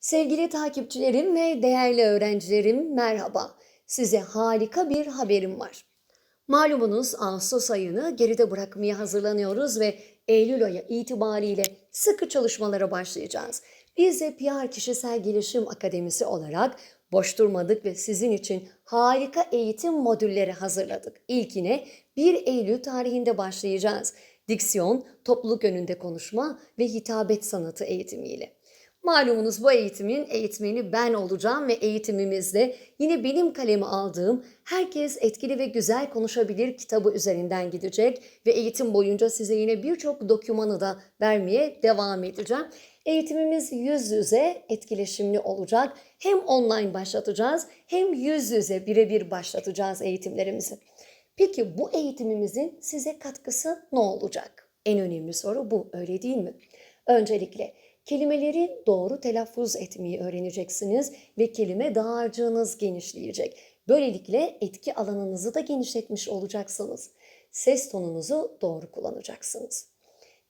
Sevgili takipçilerim ve değerli öğrencilerim merhaba. Size harika bir haberim var. Malumunuz Ağustos ayını geride bırakmaya hazırlanıyoruz ve Eylül ayı itibariyle sıkı çalışmalara başlayacağız. Biz de PR Kişisel Gelişim Akademisi olarak boş durmadık ve sizin için harika eğitim modülleri hazırladık. İlkine 1 Eylül tarihinde başlayacağız. Diksiyon, topluluk önünde konuşma ve hitabet sanatı eğitimiyle. Malumunuz bu eğitimin eğitmeni ben olacağım ve eğitimimizde yine benim kalemi aldığım Herkes Etkili ve Güzel Konuşabilir kitabı üzerinden gidecek ve eğitim boyunca size yine birçok dokümanı da vermeye devam edeceğim. Eğitimimiz yüz yüze etkileşimli olacak. Hem online başlatacağız hem yüz yüze birebir başlatacağız eğitimlerimizi. Peki bu eğitimimizin size katkısı ne olacak? En önemli soru bu, öyle değil mi? Öncelikle kelimeleri doğru telaffuz etmeyi öğreneceksiniz ve kelime dağarcığınız genişleyecek. Böylelikle etki alanınızı da genişletmiş olacaksınız. Ses tonunuzu doğru kullanacaksınız.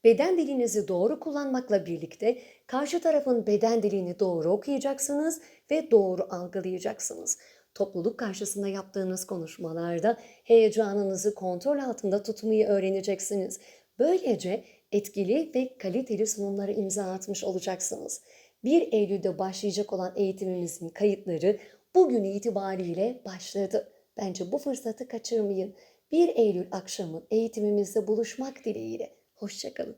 Beden dilinizi doğru kullanmakla birlikte karşı tarafın beden dilini doğru okuyacaksınız ve doğru algılayacaksınız. Topluluk karşısında yaptığınız konuşmalarda heyecanınızı kontrol altında tutmayı öğreneceksiniz. Böylece etkili ve kaliteli sunumlara imza atmış olacaksınız. 1 Eylül'de başlayacak olan eğitimimizin kayıtları bugün itibariyle başladı. Bence bu fırsatı kaçırmayın. 1 Eylül akşamı eğitimimizde buluşmak dileğiyle. Hoşçakalın.